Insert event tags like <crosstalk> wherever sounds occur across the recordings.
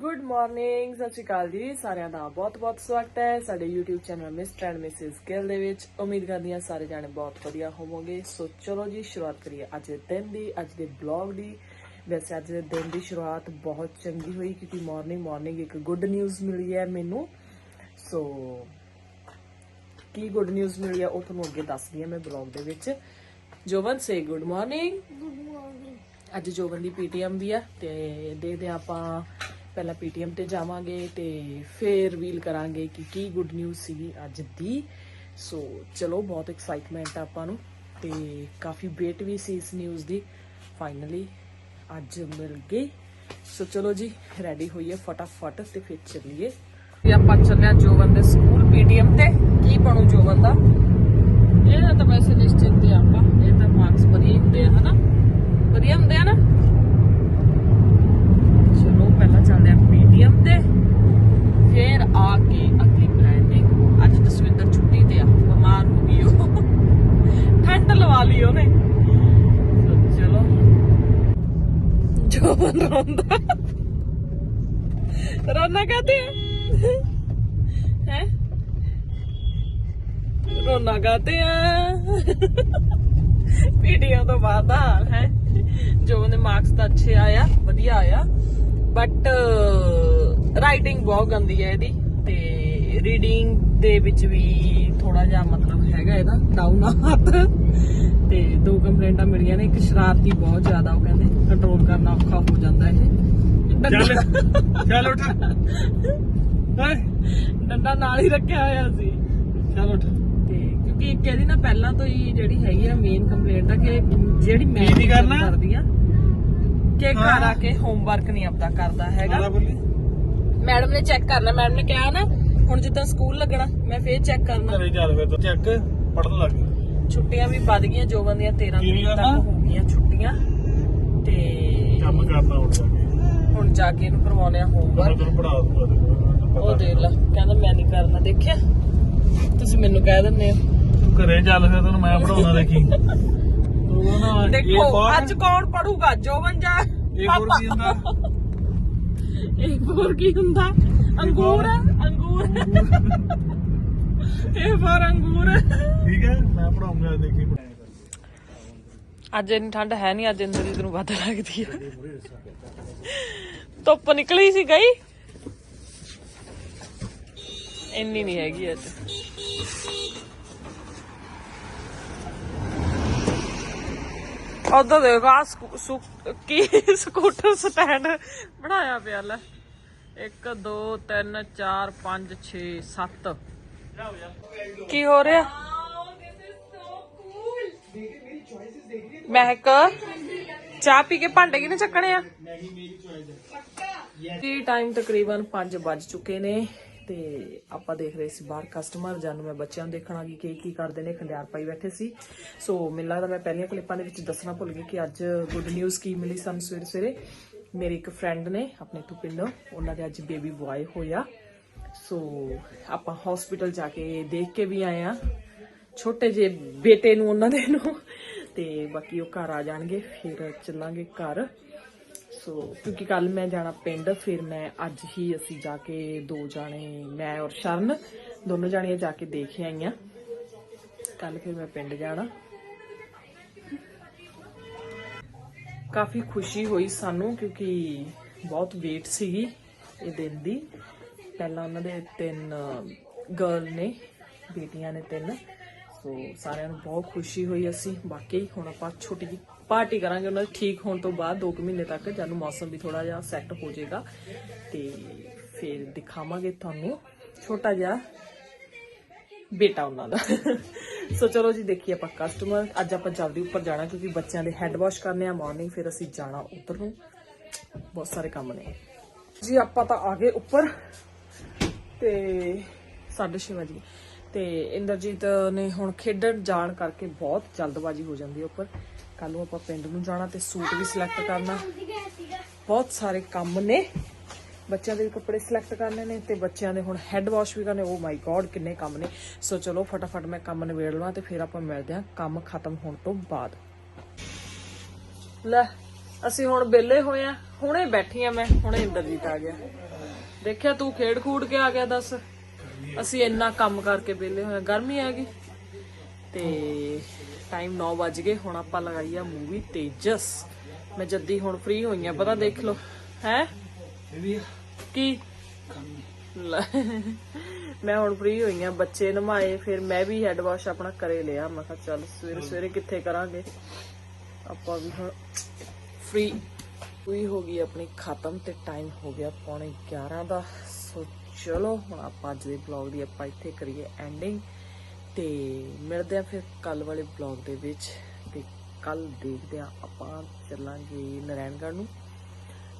Good morning ਸਤਿ ਸ਼੍ਰੀ ਅਕਾਲ ਜੀ ਸਾਰਿਆਂ ਦਾ ਬਹੁਤ-ਬਹੁਤ ਸਵਾਗਤ ਹੈ ਸਾਡੇ YouTube channel mister and missus Gill ਦੇ ਵਿੱਚ। ਉਮੀਦ ਕਰਦੀ ਹਾਂ ਸਾਰੇ ਜਾਣੇ ਬਹੁਤ ਵਧੀਆ ਹੋਵੋਗੇ। ਸੋ ਚਲੋ ਜੀ ਸ਼ੁਰੂਆਤ ਕਰੀਏ ਅੱਜ ਦੇ ਦਿਨ ਦੀ ਅੱਜ ਦੇ ਬਲੌਗ ਦੀ। ਵੈਸੇ ਅੱਜ ਦੇ ਦਿਨ ਦੀ ਸ਼ੁਰੂਆਤ ਬਹੁਤ ਚੰਗੀ ਹੋਈ ਕਿਉਂਕਿ ਮਾਰਨਿੰਗ ਮਾਰਨਿੰਗ ਇੱਕ ਗੁੱਡ ਨਿਊਜ਼ ਮਿਲੀ ਹੈ ਮੈਨੂੰ। ਸੋ ਕੀ ਗੁੱਡ ਨਿਊਜ਼ ਮਿਲੀ ਹੈ ਉਹ ਤੁਹਾਨੂੰ ਅੱਗੇ ਦੱਸਦੀ ਹਾਂ ਮੈਂ ਬਲੌਗ ਦੇ ਵਿੱਚ। ਜੋਵਨ ਸੇ ਗੁੱਡ ਮਾਰਨਿੰਗ ਅੱਜ ਜੋਬਨ ਦੀ ਪੀਟੀਐਮ ਵੀ ਆ ਤੇ ਦੇਖਦੇ ਆਪਾਂ ਪਹਿਲਾਂ ਪੀਟੀਐਮ ਤੇ ਜਾਵਾਂਗੇ ਤੇ ਫੇਰ ਵੀਲ ਕਰਾਂਗੇ ਕਿ ਕੀ ਗੁੱਡ ਨਿਊਜ਼ ਸੀਗੀ ਅੱਜ ਦੀ। ਸੋ ਚਲੋ ਬਹੁਤ ਐਕਸਾਈਟਮੈਂਟ ਆ ਆਪਾਂ ਨੂੰ ਤੇ ਕਾਫੀ ਵੇਟ ਵੀ ਸੀ ਇਸ ਨਿਊਜ਼ ਦੀ। ਫਾਈਨਲੀ ਅੱਜ ਮਿਲ ਗਈ। ਸੋ ਚਲੋ ਜੀ ਰੈਡੀ ਹੋਈਏ ਫਟਾਫਟ ਤੇ ਫਿਰ ਚੱਲੀਏ। ਤੇ ਆਪਾਂ ਚੱਲੇ ਆ ਜੋਬਨ ਦੇ ਸਕੂਲ ਪੀਟੀਐਮ ਤੇ। ਕੀ ਬਣੂ ਜੋਬਨ ਦਾ? ਇਹ ਤਾਂ ਵੈਸੇ ਨਿਸ਼ਚਿੰਤ ਆ ਆਪਾਂ। ਇਹ ਤਾਂ ਮਾਰਕਸ ਵਧੀਆ ਹੀ ਹੁੰਦੇ ਆ ਹਨਾ? ਵਧੀਆ ਹੁੰਦੇ ਆ ਨਾ? ਪਹਿਲਾਂ ਚੱਲਦੇ ਆ ਪੀਟੀਐਮ ਤੇ ਫਿਰ ਆ ਕੇ ਅਗਲੀ ਪਲੈਨਿੰਗ ਅੱਜ ਜਸਵਿੰਦਰ ਛੁੱਟੀ ਤੇ ਆ ਬਿਮਾਰ ਹੋ ਗਈ ਉਹ ਠੰਡ ਲਵਾ ਲਈ ਉਹਨੇ ਸੋ ਚਲੋ ਜੋ ਰੋਂਦਾ ਰੋਣਾ ਕਾਤੇ ਹੈ ਰੋਣਾ ਕਾਤੇ ਆ ਪੀਡੀਐਮ ਤੋਂ ਬਾਅਦ ਦਾ ਹੈ ਜੋ ਉਹਨੇ ਮਾਰਕਸ ਤਾਂ ਅੱਛੇ ਆਇਆ ਵਧੀਆ ਆਇਆ ਬਟ ਰਾਈਟਿੰਗ ਬਹੁਤ ਗੰਦੀ ਹੈ ਇਹਦੀ ਤੇ ਰੀਡਿੰਗ ਦੇ ਵਿੱਚ ਵੀ ਥੋੜਾ ਜਿਹਾ ਮਤਲਬ ਹੈਗਾ ਇਹਦਾ ਡਾਊਨ ਹੱਥ ਤੇ ਦੋ ਕੰਪਲੇਂਟਾਂ ਮਿਲੀਆਂ ਨੇ ਇੱਕ ਸ਼ਰਾਰਤੀ ਬਹੁਤ ਜ਼ਿਆਦਾ ਉਹ ਕਹਿੰਦੇ ਕੰਟਰੋਲ ਕਰਨਾ ਔਖਾ ਹੋ ਜਾਂਦਾ ਇਹ। ਚੱਲ ਚੱਲ ਉੱਠ। ਹੈ? ਡੰਡਾ ਨਾਲ ਹੀ ਰੱਖਿਆ ਹੋਇਆ ਸੀ। ਚੱਲ ਉੱਠ। ਤੇ ਕਿਉਂਕਿ ਇੱਕ ਇਹਦੀ ਨਾ ਪਹਿਲਾਂ ਤੋਂ ਹੀ ਜਿਹੜੀ ਹੈਗੀ ਆ ਮੇਨ ਕੰਪਲੇਂਟ ਆ ਕਿ ਜਿਹੜੀ ਮੈਂ ਕਰਨਾ? ਕਰਦੀ ਆ। ਕਿ ਘਰ। ਆ ਕੇ ਹੋਮਵਰਕ ਨਹੀਂ ਆਪਦਾ ਕਰਦਾ ਹੈਗਾ। ਮੈਡਮ ਨੇ ਚੈੱਕ ਕਰਨਾ ਮੈਡਮ ਨੇ ਕਿਹਾ ਨਾ ਹੁਣ ਜਿੱਦਾਂ ਸਕੂਲ ਲੱਗਣਾ ਮੈਂ ਫੇਰ ਚੈੱਕ ਕਰਨਾ। ਘਰੇ ਚੱਲ ਫਿਰ ਤੂੰ ਚੱਕ ਪੜਨ ਲੱਗ ਛੁੱਟੀਆਂ ਵੀ ਵੱਧ ਗਈਆਂ ਜੋਬਨ ਦੀਆਂ 13 ਕੀ ਨੀ ਤਰੀਕ? ਤੱਕ ਹੋ ਗਈਆਂ ਛੁੱਟੀਆਂ ਤੇ ਕੰਮ ਕਰਨਾ ਉੱਠ ਜਾ ਕੇ। ਹੁਣ ਜਾ ਕੇ ਇਹਨੂੰ ਕਰਵਾਉਣੇ ਆ ਹੋਮਵਰਕ ਤੈਨੂੰ ਪੜਾ ਦੂੰਗਾ ਉਹ ਦੇਖ ਲੈ ਕਹਿੰਦਾ ਮੈਂ ਨਹੀਂ ਕਰਨਾ ਦੇਖਿਆ? ਤੁਸੀਂ ਮੈਨੂੰ ਕਹਿ ਦਿੰਦੇ ਹੋ। ਤੂੰ ਘਰੇ ਚੱਲ ਫਿਰ ਤੈਨੂੰ ਮੈਂ ਪੜਾਉਣਾ ਦੇਖੀ। ਨਾ ਦੇਖੋ ਅੱਜ ਕੌਣ ਪੜੂਗਾ? ਜੋਬਨ ਜਾਂ ਇਹ ਹੋਰ ਕੀ ਹੁੰਦਾ? ਇਹ ਹੋਰ ਕੀ ਹੁੰਦਾ? ਅੰਗੂਰ ਅੰਗੂਰ। ਇਹ ਫਰ ਅੰਗੂਰ। ਠੀਕ ਹੈ ਮੈਂ ਪੜਾਉਂਗਾ ਦੇਖੀ ਅੱਜ ਇੰਨੀ ਠੰਡ ਹੈ ਨਹੀਂ ਅੱਜ ਇੰਦਰ ਦੀ ਨੂੰ ਵੱਧ ਲੱਗਦੀ ਆ। ਧੁੱਪ ਨਿਕਲੀ ਸੀ ਗਈ। ਇੰਨੀ ਨਹੀਂ ਹੈਗੀ ਅੱਜ। ਉਧਰ ਦੇਖੋ ਆ ਕੀ <laughs> ਸਕੂਟਰ ਸਟੈਂਡ ਬਣਾਇਆ ਪਿਆ ਲੈ। 1 2 3 4 5 6 7 ਕੀ ਹੋ ਰਿਹਾ? ਮਹਿਕ ਚਾਹ ਪੀ ਕੇ ਭਾਂਡੇ ਕਿਨੇ ਚੱਕਣੇ ਆ? ਕੀ ਟਾਈਮ ਤਕਰੀਬਨ 5 ਵੱਜ ਚੁੱਕੇ ਨੇ। ਤੇ ਆਪਾਂ ਦੇਖ ਰਹੇ ਸੀ ਬਾਹਰ ਕਸਟਮਰ ਜਾਨੂੰ ਮੈਂ ਬੱਚਿਆਂ ਨੂੰ ਦੇਖਣਾ ਕਿ ਕੀ ਕੀ ਕਰਦੇ ਨੇ, ਖੰਡਿਆਰ ਪਾਈ ਬੈਠੇ ਸੀ। ਸੋ ਮੈਨੂੰ ਲੱਗਦਾ ਮੈਂ ਪਹਿਲੀਆਂ ਕਲਿੱਪਾਂ ਦੇ ਵਿੱਚ ਦੱਸਣਾ ਭੁੱਲ ਗਈ ਕਿ ਅੱਜ ਗੁੱਡ ਨਿਊਜ਼ ਕੀ ਮਿਲੀ ਸਾਨੂੰ ਸਵੇਰੇ ਸਵੇਰੇ। ਮੇਰੇ ਇੱਕ ਫਰੈਂਡ ਨੇ ਆਪਣੇ ਤੋਂ ਪਿੰਡੋਂ, ਉਹਨਾਂ ਦੇ ਅੱਜ ਬੇਬੀ ਬੁਆਏ ਹੋਇਆ। ਸੋ ਆਪਾਂ ਹਸਪੀਟਲ ਜਾ ਕੇ ਦੇਖ ਕੇ ਵੀ ਆਏ ਆ ਛੋਟੇ ਜਿਹੇ ਬੇਟੇ ਨੂੰ ਉਹਨਾਂ ਦੇ ਨੂੰ। ਤੇ ਬਾਕੀ ਉਹ ਘਰ ਆ ਜਾਣਗੇ, ਫਿਰ ਚੱਲਾਂਗੇ ਘਰ। ਸੋ ਕਿਉਂਕਿ ਕੱਲ ਮੈਂ ਜਾਣਾ ਪਿੰਡ, ਫਿਰ ਮੈਂ ਅੱਜ ਹੀ ਅਸੀਂ ਜਾ ਕੇ ਦੋ ਜਾਣੇ, ਮੈਂ ਔਰ ਸ਼ਰਨ, ਦੋਨੋਂ ਜਾਣੀਆਂ ਜਾ ਕੇ ਦੇਖ ਆਈਆਂ। ਕੱਲ ਫਿਰ ਮੈਂ ਪਿੰਡ ਜਾਣਾ। ਕਾਫੀ ਖੁਸ਼ੀ ਹੋਈ ਸਾਨੂੰ ਕਿਉਂਕਿ ਬਹੁਤ ਵੇਟ ਸੀਗੀ ਇਹ ਦਿਨ ਦੀ। ਪਹਿਲਾਂ ਉਹਨਾਂ ਦੇ ਤਿੰਨ ਗਰਲ ਨੇ, ਬੇਟੀਆਂ ਨੇ ਤਿੰਨ। ਸੋ ਸਾਰਿਆਂ ਨੂੰ ਬਹੁਤ ਖੁਸ਼ੀ ਹੋਈ ਅਸੀਂ। ਬਾਕੀ ਹੁਣ ਆਪਾਂ ਛੋਟੀ ਜਿਹੀ ਪਾਰਟੀ ਕਰਾਂਗੇ। ਉਹਨਾਂ ਦੇ ਠੀਕ ਹੋਣ ਤੋਂ ਬਾਅਦ 2 ਮਹੀਨੇ ਤੱਕ ਜਦ ਨੂੰ ਮੌਸਮ ਵੀ ਥੋੜਾ ਜਿਹਾ ਸੈੱਟ ਹੋ ਜਾਏਗਾ। ਤੇ ਫਿਰ ਦਿਖਾਵਾਂਗੇ ਤੁਹਾਨੂੰ। ਛੋਟਾ ਜਿਹਾ ਬੇਟਾ ਉਹਨਾਂ ਦਾ। ਸੋ ਚਲੋ ਜੀ, ਦੇਖੀਏ ਆਪਾਂ ਕਸਟਮਰ ਅੱਜ ਆਪਾਂ ਜਲਦੀ ਉੱਪਰ ਜਾਣਾ ਕਿਉਂਕਿ ਬੱਚਿਆਂ ਦੇ ਹੈਡ ਵਾਸ਼ ਕਰਨੇ ਆ। ਮਾਰਨਿੰਗ ਫਿਰ ਅਸੀਂ ਜਾਣਾ ਉੱਧਰ ਨੂੰ। ਬਹੁਤ ਸਾਰੇ ਕੰਮ ਨੇ। ਜੀ, ਆਪਾਂ ਤਾਂ ਆ ਗਏ ਉੱਪਰ। ਤੇ 6:30 ਵਜੇ ਤੇ ਇੰਦਰਜੀਤ ਨੇ ਹੁਣ ਖੇਡਣ ਜਾਣ ਕਰਕੇ ਬਹੁਤ ਜਲਦਬਾਜ਼ੀ ਹੋ ਜਾਂਦੀ ਹੈ ਉੱਪਰ। ਕੱਲ ਨੂੰ ਆਪਾਂ ਪਿੰਡ ਨੂੰ ਜਾਣਾ ਤੇ ਸੂਟ ਵੀ ਸਿਲੈਕਟ ਕਰਨਾ। ਬਹੁਤ ਸਾਰੇ ਕੰਮ ਨੇ। ਬੱਚਿਆਂ ਦੇ ਕੱਪੜੇ ਸਿਲੈਕਟ ਕਰਨੇ ਨੇ ਤੇ ਬੱਚਿਆਂ ਦੇ ਹੁਣ ਹੈਡ ਵਾਸ਼ ਵੀ ਕਰਨੇ। ਓ ਮਾਈ ਗॉड ਕਿੰਨੇ ਕੰਮ ਨੇ। ਸੋ ਚਲੋ ਫਟਾਫਟ ਮੈਂ ਕੰਮ ਨਿਬੇੜ ਲਵਾਂ ਤੇ ਫਿਰ ਆਪਾਂ ਮਿਲਦੇ ਹਾਂ ਕੰਮ ਖਤਮ ਹੋਣ ਤੋਂ ਬਾਅਦ। ਲੈ, ਅਸੀਂ ਹੁਣ ਵਿਹਲੇ ਹੋਏ ਆ ਹੁਣੇ ਬੈਠੀ ਆ ਮੈਂ। ਹੁਣੇ ਇੰਦਰਜੀਤ ਆ ਗਿਆ। ਦੇਖਿਆ ਤੂੰ ਖੇਡ ਖੂਡ ਕੇ ਆ ਗਿਆ ਦੱਸ। ਅਸੀਂ ਇੰਨਾ ਕੰਮ ਕਰਕੇ ਵਿਹਲੇ ਹੋਏ ਗਰਮੀ ਆ ਗਈ। ਤੇ ਟਾਈਮ 9 ਵਜ ਗਏ। ਹੁਣ ਆਪਾਂ ਲਗਾਈ ਆ ਮੂਵੀ ਤੇਜਸ। ਮੈਂ ਜੱਦੀ ਹੁਣ ਫ੍ਰੀ ਹੋਈ ਆ, ਪਤਾ ਦੇਖ ਲਓ। ਹੈ? ਕੀ? ਮੈਂ ਹੁਣ ਫ੍ਰੀ ਹੋਈ ਆ, ਬੱਚੇ ਨਮਾਏ, ਫਿਰ ਮੈਂ ਵੀ ਹੈਡ ਵਾਸ਼ ਆਪਣਾ ਕਰੇ ਲਿਆ। ਮੈਂ ਕਿਹਾ ਚੱਲ ਸਵੇਰੇ ਸਵੇਰੇ ਕਿੱਥੇ ਕਰਾਂਗੇ? ਆਪਾਂ ਵੀ ਹੁਣ ਫ੍ਰੀ ਹੋਈ ਹੋ ਗਈ ਆਪਣੀ ਖਤਮ ਤੇ ਟਾਈਮ ਹੋ ਗਿਆ ਪੌਣੇ 11 ਦਾ। ਸੋ ਚਲੋ ਹੁਣ ਆਪਾਂ ਅੱਜ ਦੇ ਵਲੌਗ ਦੀ ਆਪਾਂ ਇੱਥੇ ਕਰੀਏ ਐਂਡਿੰਗ ਤੇ ਮਿਲਦੇ ਆ ਫਿਰ ਕੱਲ ਵਾਲੇ ਵਲੌਗ ਦੇ ਵਿੱਚ ਤੇ ਕੱਲ ਦੇਖਦੇ ਆ ਆਪਾਂ ਚੱਲਾਂਗੇ ਨਾਰਾਇਣਗੜ੍ਹ ਨੂੰ।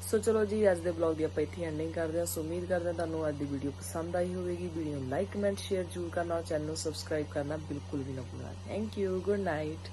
ਸੋ ਚਲੋ ਜੀ, ਅੱਜ ਦੇ ਵਲੌਗ ਦੀ ਆਪਾਂ ਇੱਥੇ ਐਂਡਿੰਗ ਕਰਦੇ ਹਾਂ। ਸੋ ਉਮੀਦ ਕਰਦੇ ਹਾਂ ਤੁਹਾਨੂੰ ਅੱਜ ਦੀ ਵੀਡੀਓ ਪਸੰਦ ਆਈ ਹੋਵੇਗੀ। ਵੀਡੀਓ ਨੂੰ ਲਾਈਕ ਕਮੈਂਟ ਸ਼ੇਅਰ ਜ਼ਰੂਰ ਕਰਨਾ ਔਰ ਚੈਨਲ ਨੂੰ ਸਬਸਕ੍ਰਾਈਬ ਕਰਨਾ ਬਿਲਕੁਲ ਵੀ ਨਾ ਭੁੱਲਣਾ। Thank you good night